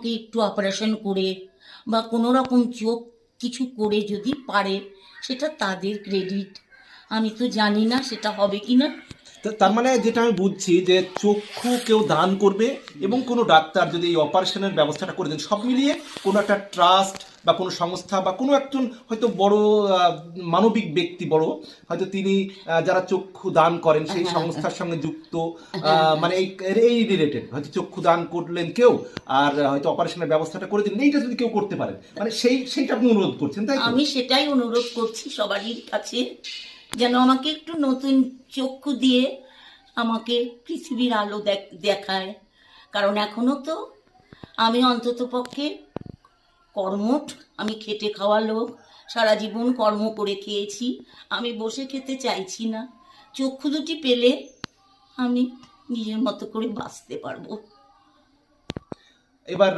আমাকে একটু অপারেশন করে বা কোনো রকম চোখ কিছু করে যদি পারে, সেটা তাদের ক্রেডিট আমি তো জানি না সেটা হবে কি না তার মানে যেটা আমি বুঝছি যে চক্ষু কেউ দান করবে এবং কোনো ডাক্তার যদি এই অপারেশনের ব্যবস্থাটা করে দেন, সব মিলিয়ে কোনো একটা ট্রাস্ট বা কোনো সংস্থা বা কোনো একজন হয়তো বড় মানবিক ব্যক্তি বড় হয়তো তিনি যারা চক্ষু দান করেন সেই সংস্থার সঙ্গে যুক্ত আহ, মানে এই এই রিলেটেড হয়তো চক্ষু দান করলেন কেউ আর হয়তো অপারেশনের ব্যবস্থাটা করে দিলেন এইটা যদি কেউ করতে পারেন মানে সেই সেইটা আপনি অনুরোধ করছেন তাই আমি সেটাই অনুরোধ করছি সবারই কাছে যেন আমাকে একটু নতুন চক্ষু দিয়ে আমাকে পৃথিবীর আলো দেখ- দেখায় কারণ এখনও তো আমি অন্তত পক্ষে কর্মঠ, আমি খেটে খাওয়া লোক, সারা জীবন কর্ম করে খেয়েছি, আমি বসে খেতে চাইছি না। চক্ষু দুটি পেলে আমি নিজের মতো করে বাঁচতে পারব। এবার